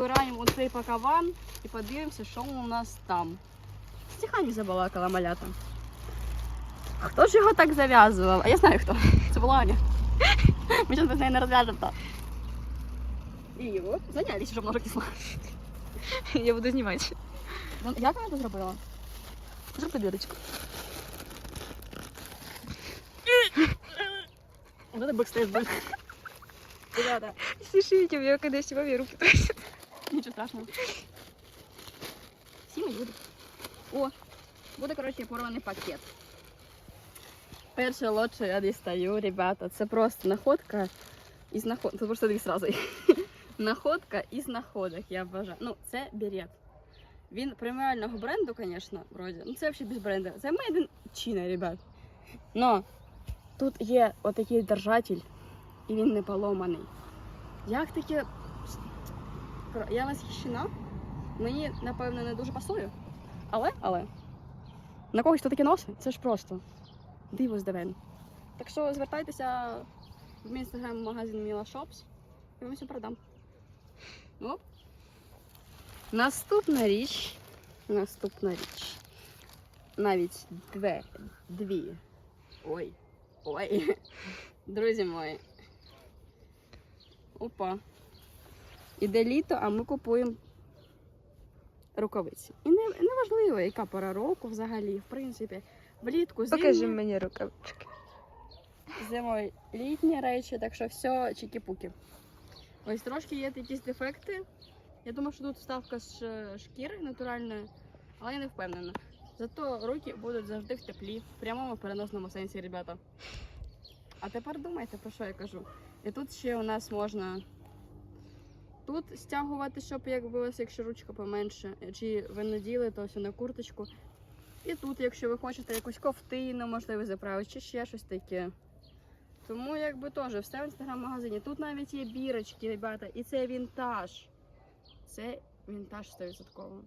Збираємо оцей пакаван і подивимося, що у нас там. Стиха не забалакала малята. Хто ж його так зав'язував? А я знаю хто. Це була Аня. Ми зараз без неї не розв'яжемо так. І от, зайнялися, щоб ножик кисла. Я буду знімати. Ну, Як вона це зробила? Зроби дирочку. Вот это бэкстейдж был. Ребята, Слушайте, у меня когда сегодня руки трясет. нічого страшного. Всі ми люди. О, буде, коротше, порваний пакет. Перше лот, я дістаю, ребята, це просто находка із находок. Тут просто дві сразу. находка із находок, я вважаю. Ну, це берет. Він преміального бренду, звісно, вроді. Ну, це взагалі без бренду. Це made in China, ребят. Но тут є отакий держатель, і він не поломаний. Як таке. Я восхищена. Мені, напевно, не дуже пасує. Але, але. На когось хто таке носить, це ж просто диво здивен. Так що звертайтеся в мій інстаграм-магазин Міла Shops і вам все продам. Оп. Наступна річ. Наступна річ. Навіть две, дві. Ой. Ой. Друзі мої. Опа. Іде літо, а ми купуємо рукавиці. І не, не важливо, яка пора року взагалі, в принципі. Влітку, Покажи зимою, мені рукавички. зимою літні речі, так що все чики-пуки. Ось трошки є якісь дефекти. Я думаю, що тут вставка з шкіри натуральної, але я не впевнена. Зато руки будуть завжди в теплі, в прямому переносному сенсі, ребята. А тепер думайте, про що я кажу. І тут ще у нас можна тут стягувати, щоб якби у якщо ручка поменше, чи ви наділи, то все на курточку. І тут, якщо ви хочете якусь ковтину, можливо, заправити, чи ще щось таке. Тому якби теж все в інстаграм-магазині. Тут навіть є бірочки, ребята, і це вінтаж. Це вінтаж 100%.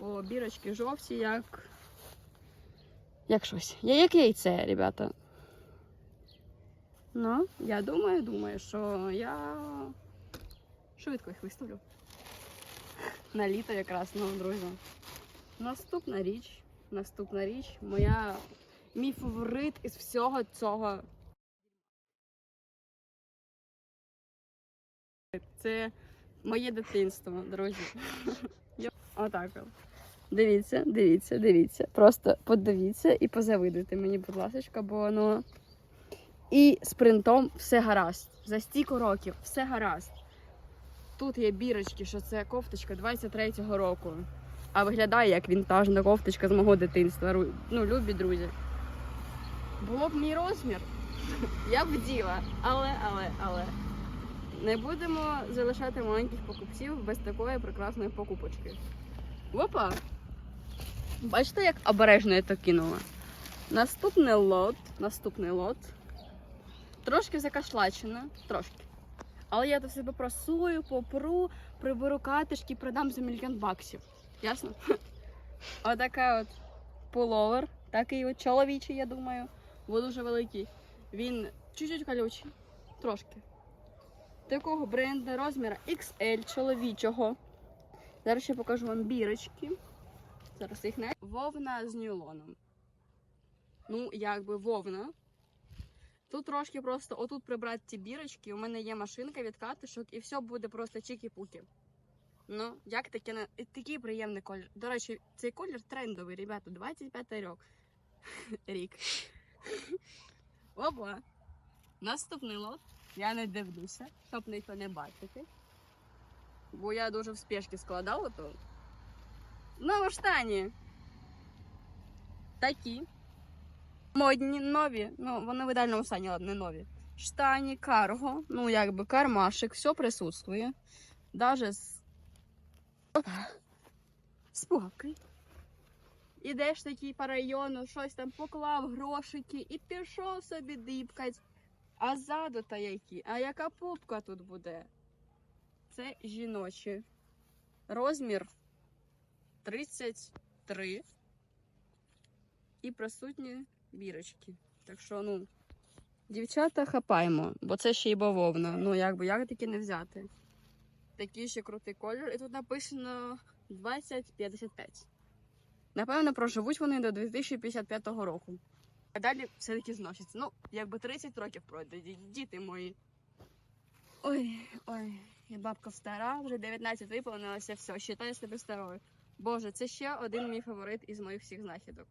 Бо бірочки жовті, як. Як щось. Я як яйце, ребята. Ну, я думаю, думаю, що я швидко їх виставлю. На літо якраз, ну, друзі. Наступна річ. Наступна річ. Моя мій фаворит із всього цього. Це моє дитинство, друзі. Отак. Дивіться, дивіться, дивіться. Просто подивіться і позавидуйте мені, будь ласка, бо ну. І з принтом все гаразд. За стільки років все гаразд. Тут є бірочки, що це кофточка 23-го року. А виглядає як вінтажна кофточка з мого дитинства. Ну, любі друзі. Було б мій розмір, я б вділа. Але, але, але. Не будемо залишати маленьких покупців без такої прекрасної покупочки. Опа! Бачите, як обережно я то кинула. Наступний лот. Наступний лот. Трошки закашлачено, трошки. Але я до себе просую, попру, приберу катишки, продам за мільйон баксів. Ясно? Отака от пуловер, такий от чоловічий, я думаю, бо дуже великий. Він чуть-чуть колючий, трошки. Такого бренду розміру XL чоловічого. Зараз ще покажу вам бірочки. Зараз їх не. Вовна з нюлоном. Ну, якби вовна. Тут трошки просто отут прибрати ці бірочки. У мене є машинка від катишок, і все буде просто чики-пуки. Ну, як таке такий приємний колір. До речі, цей колір трендовий, ребята, 25 рік. Рік. Опа. Наступний лот. Я не дивлюся, щоб ніхто не бачити. Бо я дуже в спешці складала то. Знову штані. Такі. Модні, нові. Ну, вони в ідеальному стані, ладно, не нові. Штані, карго, ну якби кармашик, все присутствує. Даже з. З. Ідеш такий по району, щось там поклав грошики і пішов собі дипкать. А ззаду та які? А яка пупка тут буде? Це жіночі. Розмір 33. І присутні бірочки. Так що, ну, дівчата хапаємо, бо це ще й бавовна. Ну, якби як таки не взяти. такий ще крутий колір. І тут написано 2055. Напевно, проживуть вони до 2055 року. А далі все-таки зносяться. Ну, якби 30 років пройде, діти мої. Ой, ой, я бабка стара, вже 19 виповнилося, все, вважаю себе старою. Боже, це ще один мій фаворит із моїх всіх знахідок.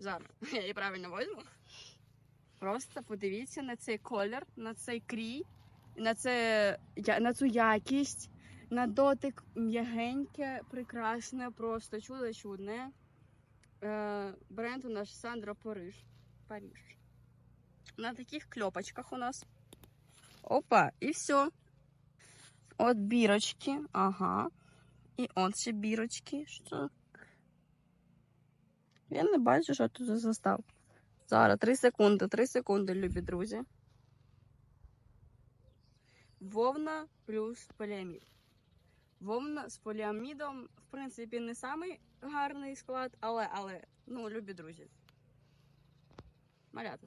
Зараз я її правильно возьму. Просто подивіться на цей колір, на цей крій, на, це, на цю якість, на дотик м'ягеньке, прекрасне, просто чудо чудне. Е, бренд у нас Сандро Париж. Париж. На таких кльопочках у нас. Опа, і все. От бірочки, ага. І от ще бірочки. Що? Я не бачу, що тут за застав. Зараз, 3 секунди, 3 секунди, любі друзі. Вовна плюс поліамід. Вовна з поліамідом, в принципі, не самий гарний склад, але, але, ну, любі друзі. Малята.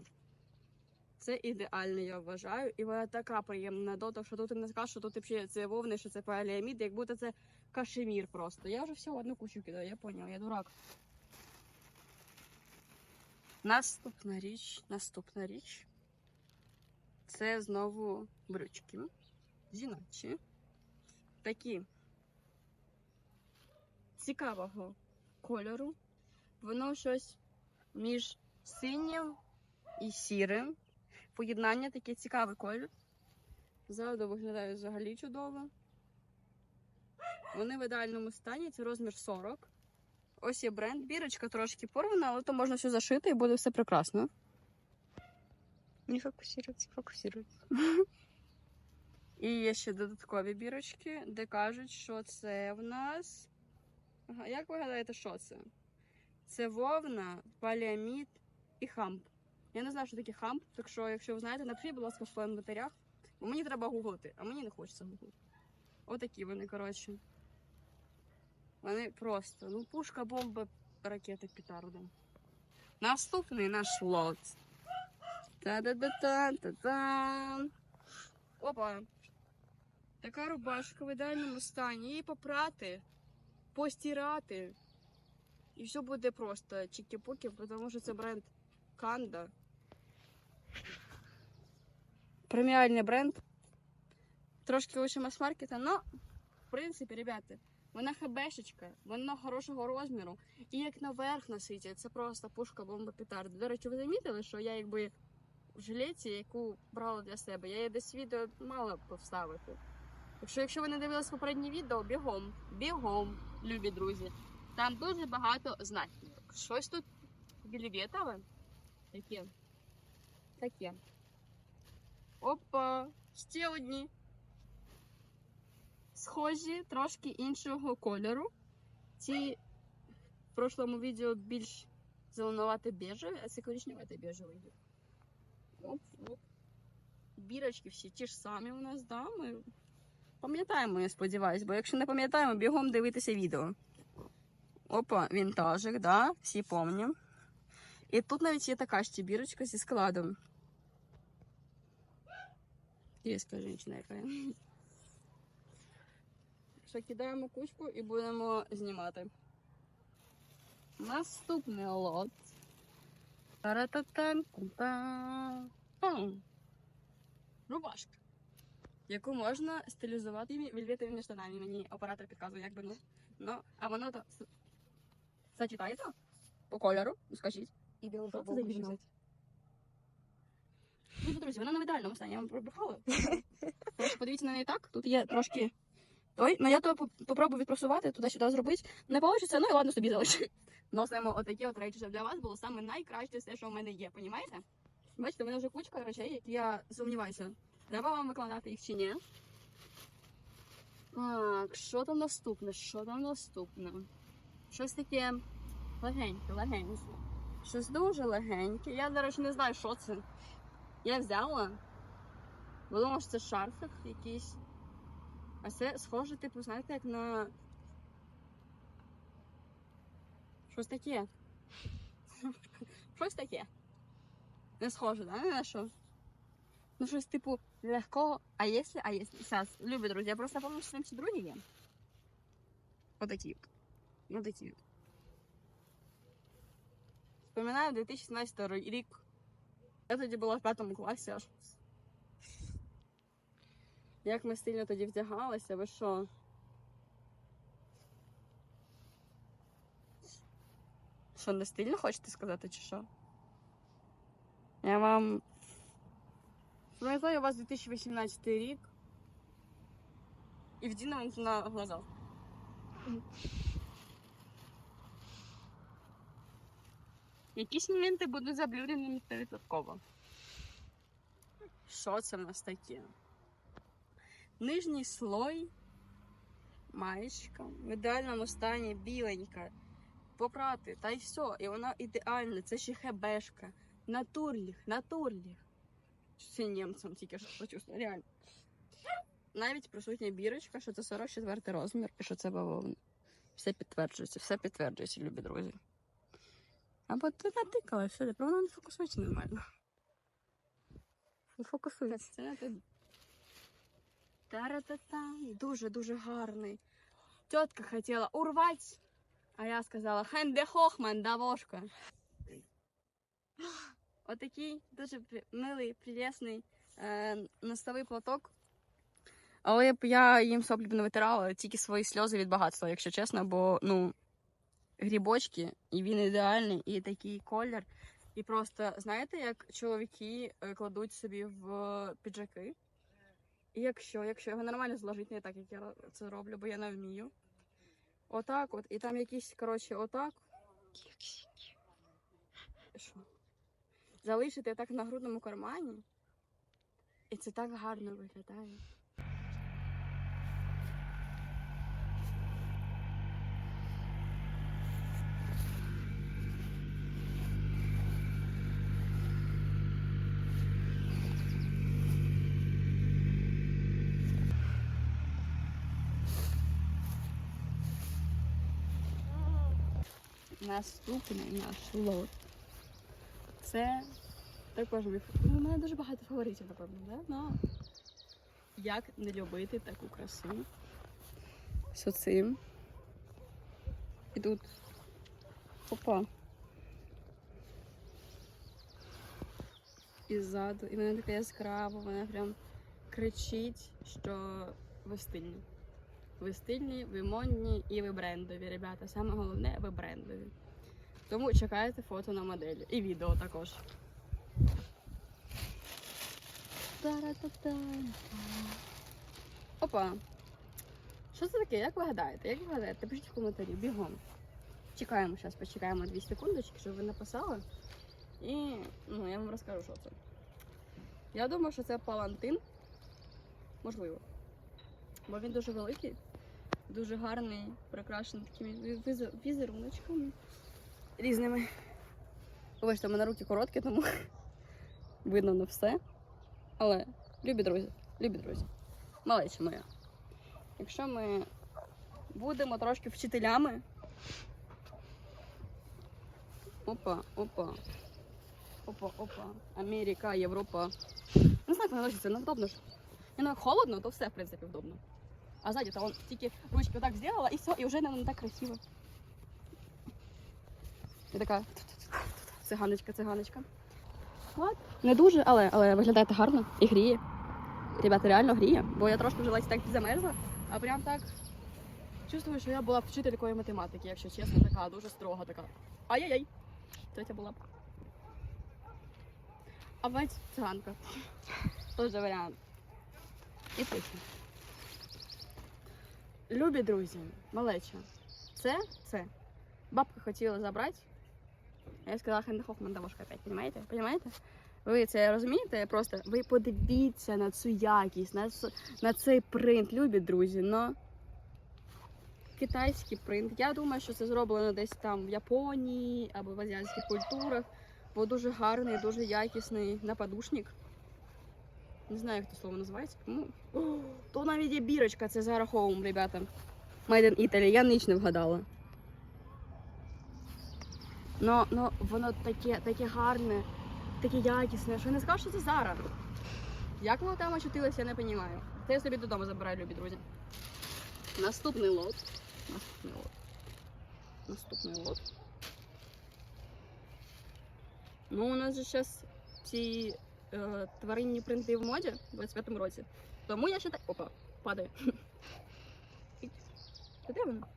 Це ідеально, я вважаю. І вона така приємна на дотик, що тут не скажеш, що тут взагалі це вовни, що це поліамід, як будто це кашемір просто. Я вже все одну кучу кидаю, я поняла, я дурак. Наступна річ, наступна річ. Це знову брючки. Жіночі. Такі цікавого кольору. Воно щось між синім і сірим. Поєднання таке цікавий колір. Ззаду виглядає взагалі чудово. Вони в ідеальному стані, це розмір 40. Ось є бренд. Бірочка трошки порвана, але то можна все зашити і буде все прекрасно. Не фокусируется, фокусируется. І є ще додаткові бірочки, де кажуть, що це в нас. Ага, як ви гадаєте, що це? Це вовна, поліамід і хамп. Я не знаю, що таке хамп, так що, якщо ви знаєте, напишіть, будь ласка, в коментарях. Бо мені треба гуглити, а мені не хочеться гуглити. Отакі вони, коротше. Вони просто, ну, пушка, бомба, ракети, петарда. Наступний наш лот. Та-да-да-та-та-та. Опа. Така рубашка в ідеальному стані. Її попрати, постирати. І все буде просто чікі-пуки, тому що це бренд Канда. Преміальний бренд. Трошки лише мас-маркета, але, в принципі, ребята, вона хебешечка, вона хорошого розміру. І як наверх носити, це просто пушка бомба петарда. До речі, ви замітили, що я якби в жилеті, яку брала для себе. Я її десь відео мала повставити. Так що, якщо ви не дивились попереднє відео, бігом, бігом, любі друзі. Там дуже багато знахідок. Щось тут білівєтове. Таке. Таке. Опа, ще одні. Схожі, трошки іншого кольору. Ці в прошлому відео більш зеленувато біжеві, а це коричневато біжевий. Бірочки всі ті ж самі у нас, да? Ми пам'ятаємо, я сподіваюся, бо якщо не пам'ятаємо, бігом дивитися відео. Опа, вінтажик, да? Всі помню. І тут навіть є така ще бірочка зі складом. Різка жінка яка. Є. Кидаємо кучку і будемо знімати. Наступний лот. Рубашка. Яку можна стилізувати вільветовими штанами. Мені оператор підказує, як би ну. Ну, а воно то с- по кольору, скажіть. Что это за. Ну, друзі, вона на медальному стані, я вам пробухала. Подивіться на неї так, тут є трошки. Ой, ну я то попробую відпросувати, туди-сюди зробити. Не вийде, ну і ладно собі залишу. Носимо отакі от речі, щоб для вас було саме найкраще все, що в мене є, понімаєте? Бачите, в мене вже кучка речей, які я сумніваюся. Треба вам викладати їх чи ні? Так, що там наступне? Що там наступне? Щось таке легеньке, легеньке. Щось дуже легеньке. Я, до речі, не знаю, що це. Я взяла. Бо думала, що це шарфик якийсь. А це схоже, типу, знаєте, як на. Щось таке. Щось таке. Не схоже, да? Не на що? Ну, щось типу легкого. А якщо, а якщо. Зараз, любі друзі, я просто пам'ятаю, що там ще другі є. Отакі. Ну, такі. Вспоминаю 2017 рік. Я тоді була в п'ятому класі аж. Як ми стильно тоді вдягалися, ви що? Що, не стильно хочете сказати, чи що? Я вам. Пам'ятаю, у вас 2018 рік. І вдіну вам на глаза. Якісь моменти будуть заблюреними стовідсотково. Що це в нас таке? Нижній слой, маєчка, в ідеальному стані біленька. Попрати, та й все. І вона ідеальна, це ще хебешка. Натурліх, натурліх. Це німцям тільки що почувствую, реально. Навіть присутня бірочка, що це 44 розмір і що це бавовна. Все підтверджується, все підтверджується, любі друзі. Або ти натикала, все, воно не фокусується нормально. Не фокусується. Не тобі. Та-ра-та-та. Дуже-дуже гарний. Тетка хотіла урвати, а я сказала хенде хохман, давошка. Отакий дуже милий, прелесний е, носовий платок. Але я їм соплі не витирала, тільки свої сльози від багатства, якщо чесно, бо ну, грібочки, і він ідеальний, і такий колір. І просто, знаєте, як чоловіки е, кладуть собі в піджаки. І якщо, якщо його нормально зложити, не так, як я це роблю, бо я не вмію. Отак от, і там якісь, коротше, отак. Що? Залишити так на грудному кармані. І це так гарно виглядає. Наступний наш лот. Це також мій ну, у мене дуже багато фаворитів, напевно, да? Ну, як не любити таку красу з оцим. І тут. Опа. І ззаду. І вона така яскрава, вона прям кричить, що ви стильні. Ви стильні, ви модні і ви брендові, ребята. Саме головне, ви брендові. Тому чекайте фото на моделі. І відео також. Опа. Що це таке? Як ви гадаєте? Як ви гадаєте? Пишіть в коментарі, бігом. Чекаємо зараз, почекаємо 2 секундочки, щоб ви написали. І ну, я вам розкажу, що це. Я думаю, що це палантин. Можливо. Бо він дуже великий, дуже гарний, прикрашений такими віз- візеруночками різними. Вибачте, у мене руки короткі, тому видно не все. Але, любі друзі, любі друзі, малеча моя. Якщо ми будемо трошки вчителями. Опа, опа. Опа, опа. Америка, Європа. Не знаю, як вона носиться, невдобно ж. Ну, як холодно, то все, в принципі, вдобно. А ззаді то он тільки ручки отак зробила і все, і вже не, так красиво. І така циганочка, циганочка. От. Не дуже, але, але виглядає гарно і гріє. Ребята, реально гріє, бо я трошки вже так замерзла, а прям так чувствую, що я була вчителькою математики, якщо чесно, така дуже строга така. Ай-яй-яй. Третя була. А мать циганка. Тоже варіант. І точно. Любі друзі, малеча. Це, це. Бабка хотіла забрати. А я сказала, Хенда Хофман Давошка опять, понимаете? Понимаете? Ви це розумієте? Просто ви подивіться на цю якість, на, на цей принт, любі друзі. Но китайський принт. Я думаю, що це зроблено десь там в Японії або в азіатських культурах, бо дуже гарний, дуже якісний нападушник. Не знаю, як це слово називається. Ну, то навіть є бірочка, це Zara Home, ребята. Made in Italy, я ніч не вгадала. Но, но воно таке, таке гарне, таке якісне, що я не скажу, що це Zara. Як воно там очутилось, я не розумію. Це я собі додому забираю, любі друзі. Наступний лот. Наступний лот. Наступний лот. Ну, у нас же зараз ці е, тваринні принти в моді в 25-му році. Тому я ще так. Опа, падає. Де воно?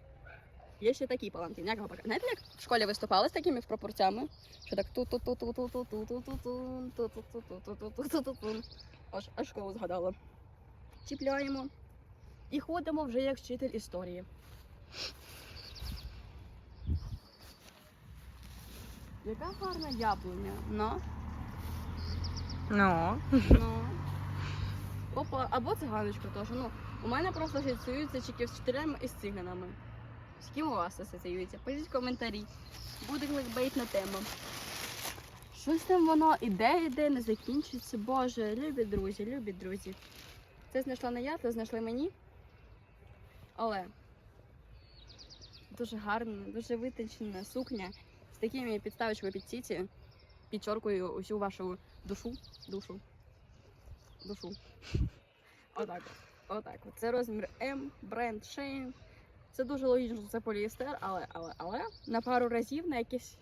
Є ще. Як його? Знаєте, як в школі виступали з такими пропорцями? Що так ту ту ту ту ту ту ту ту ту ту ту ту ту ту ту ту ту ту Аж аж школу згадала. Чіпляємо і ходимо вже як вчитель історії. Яка гарна яблуня. Ну, Ну. ну. Опа, або циганочка теж. Ну, у мене просто асоціюються тільки з вчителями і з циганами. З ким у вас асоціюється? Пишіть коментарі. Буде кликбейтна тема. Щось там воно іде, іде, не закінчується. Боже, любі друзі, любі друзі. Це знайшла не я, це знайшли мені. Але дуже гарна, дуже витончена сукня з такими підставочками під ціці. Підчоркую усю вашу душу. Душу. Душу. Отак. от. Отак. от. Це розмір М, бренд Shein. Це дуже логічно, що це поліестер, але, але, але на пару разів на якийсь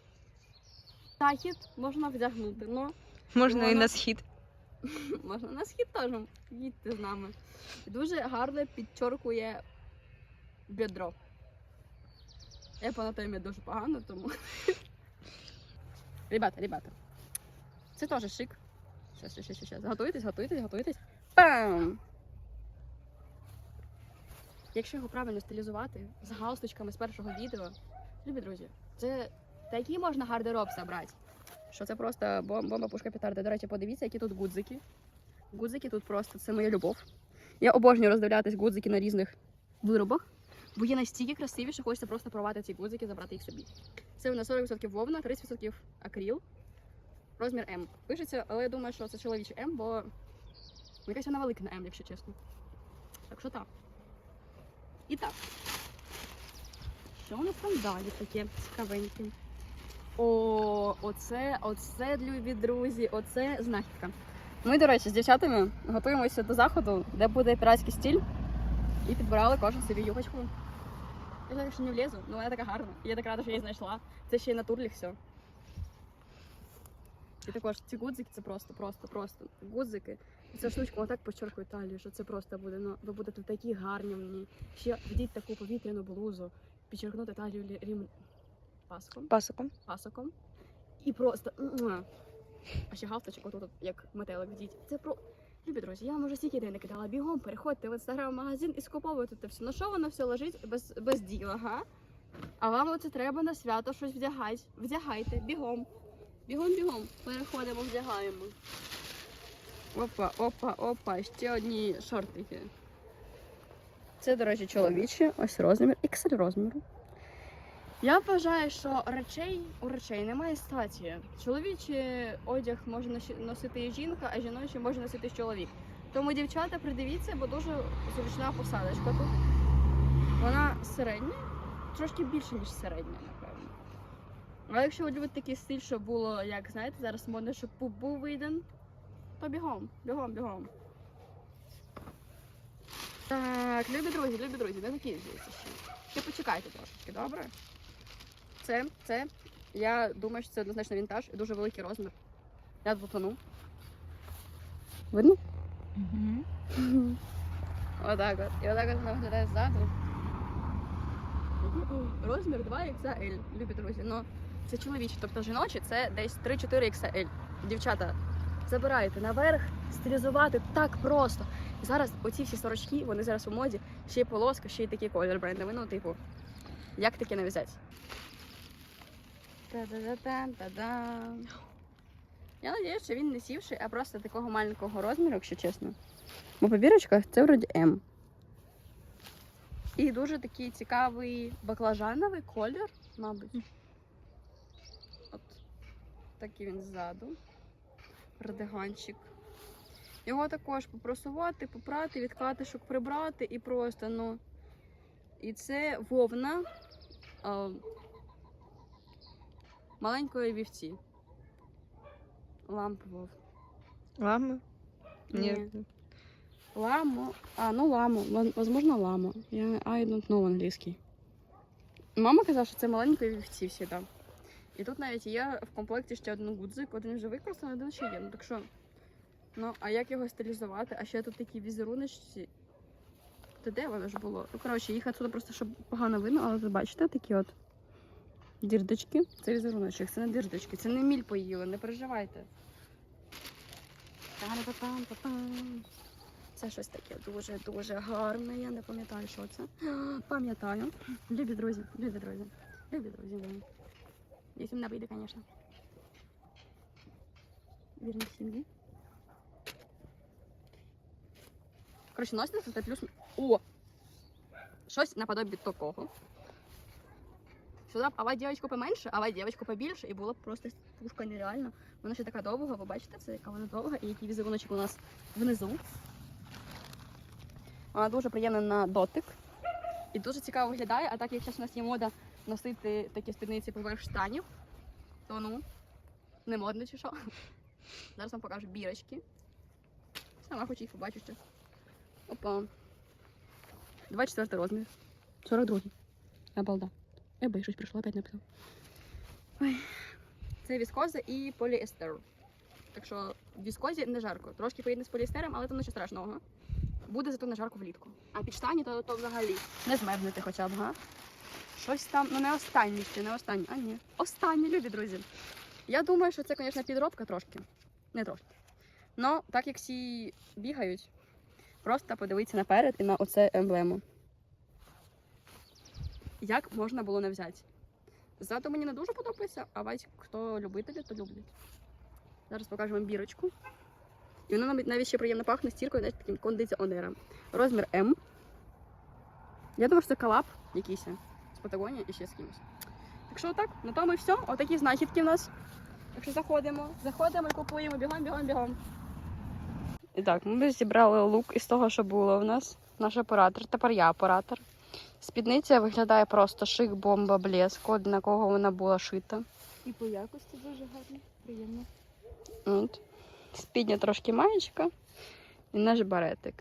захід можна вдягнути. Ну, Можна і на схід. можна на схід теж їдьте з нами. Дуже гарно підчоркує бедро. Я по анатомії дуже погано, тому. ребята, ребята. Це теж шик. Щас, щас, щас, щас. Готуйтесь, готуйтесь, готуйтесь. Пам! Якщо його правильно стилізувати з галстучками з першого відео, любі друзі, це такий можна гардероб забрати. Що це просто бомба пушка петарда. До речі, подивіться, які тут гудзики. Гудзики тут просто це моя любов. Я обожнюю роздивлятись гудзики на різних виробах, бо є настільки красиві, що хочеться просто порвати ці гудзики, забрати їх собі. Це у нас 40% вовна, 30% акріл. Розмір М. Пишеться, але я думаю, що це чоловічий М, бо якась вона велика на М, якщо чесно. Так що так. І так. Що у нас там далі таке цікавеньке? О, оце, оце, любі друзі, оце знахідка. Ми, до речі, з дівчатами готуємося до заходу, де буде піратський стіль. І підбирали кожен собі юбочку. Я зараз ще не влізу, але вона така гарна. Я так рада, що її знайшла. Це ще й на турлі все. І також ці гудзики це просто, просто, просто. Гудзики. І ця штучка отак почеркує талію, що це просто буде. Ну, ви будете такі гарні мені. Ще вдіть таку повітряну блузу, підчеркнути талію лі- Пасоком. пасоком. І просто. А ще галстучок отут, от, як метелик вдіть. Це про. Любі друзі, я вам уже стільки ідей не кидала. Бігом переходьте в інстаграм-магазин і скуповуйте це все. Ну що воно все лежить без, без діла, га? А вам оце треба на свято щось вдягати. Вдягайте, бігом. Бігом, бігом. Переходимо, вдягаємо. Опа, опа, опа. Ще одні шортики. Це, до речі, чоловічі. Ось розмір. XL розміру. Я вважаю, що речей у речей немає статі. Чоловічий одяг може носити і жінка, а жіночий може носити чоловік. Тому дівчата, придивіться, бо дуже зручна посадочка тут. Вона середня, трошки більше, ніж середня. А якщо ви любите такий стиль, щоб було, як знаєте, зараз модно, щоб пуп був виден, то бігом, бігом, бігом. Так, любі друзі, любі друзі, не закінчується ще. Ще почекайте трошечки, добре? Це, це. Я думаю, що це однозначно вінтаж і дуже великий розмір. Я допону. Видно? Угу. Отак от. І отак от вона виглядає ззаду. Розмір 2XL, любі друзі. Ну, це чоловічі, тобто жіночі це десь 3-4 XL. Дівчата, забирайте наверх, стилізувати так просто. Зараз оці всі сорочки, вони зараз у моді, ще й полоска, ще й такий колір брендовий. Ну, типу, як таке нав'язати? Та-да-да-та-да-дам. Я сподіваюся, що він не сівший, а просто такого маленького розміру, якщо чесно. Бо по бірочках це вроді М. І дуже такий цікавий баклажановий колір, мабуть. Такий він ззаду. Радиганчик. Його також попросувати, попрати, від катишок прибрати і просто, ну. І це вовна а, маленької вівці. Ламп вов. Лами. Ні. Ламо. А, ну ламо. Возможно, ламо. Я I don't know англійський. Мама казала, що це маленькі вівці всі там. І тут навіть є в комплекті ще один гудзик, один вже використаний, один ще є. Ну так що. Ну, а як його стилізувати? А ще тут такі візеруночці. Та де воно ж було? Ну, коротше, їх отсюди просто щоб погано видно, але ви бачите такі от дірдочки. Це візеруночок, це не дірдочки, це не міль поїли, не переживайте. Це щось таке дуже-дуже гарне. Я не пам'ятаю, що це. Пам'ятаю. Любі друзі, любі друзі. Любі друзі, Якщо не вийде, звісно. Вірні сім'ї. Коротше, носите це плюс. О! Щось наподобі такого. Сюди б ава дівчинку поменше, ава дівчинку побільше, і було б просто пушка нереально. Вона ще така довга, ви бачите, це яка вона довга, і який візеруночок у нас внизу. Вона дуже приємна на дотик. І дуже цікаво виглядає, а так як зараз у нас є мода носити такі спідниці поверх штанів, то ну, не модно чи що. Зараз вам покажу бірочки. Сама хочу їх побачу ще. Опа. 24 розмір. 42. Обалда. Еба, щось прийшло, опять написав. Ой. Це віскоза і поліестер. Так що в віскозі не жарко. Трошки поєдне з поліестером, але це нічого страшного. Буде зато не жарко влітку. А під штані то, то взагалі не змерзнете хоча б, га? Щось там, ну не останні ще, не останні. А ні. Останні, любі друзі. Я думаю, що це, звісно, підробка трошки. Не трошки. Ну, так як всі бігають, просто подивіться наперед і на оце емблему. Як можна було не взяти? Ззаду мені не дуже подобається, а бать, хто любителі, то люблять. Зараз покажу вам бірочку. І вона навіть- ще приємно пахне стіркою, навіть таким кондиціонером. Розмір М. Я думаю, що це колаб якийсь Патагонії і ще з кимось. Так що отак, на тому і все. Отакі знахідки в нас. Так що заходимо, заходимо і купуємо, бігом, бігом, бігом. І так, ми зібрали лук із того, що було в нас. Наш оператор, тепер я оператор. Спідниця виглядає просто шик, бомба, блеск, от на кого вона була шита. І по якості дуже гарно, приємно. От. Спідня трошки маєчка і наш баретик.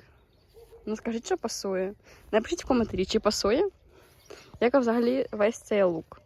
Ну скажіть, що пасує. Напишіть в коментарі, чи пасує. Як взагалі весь цей лук.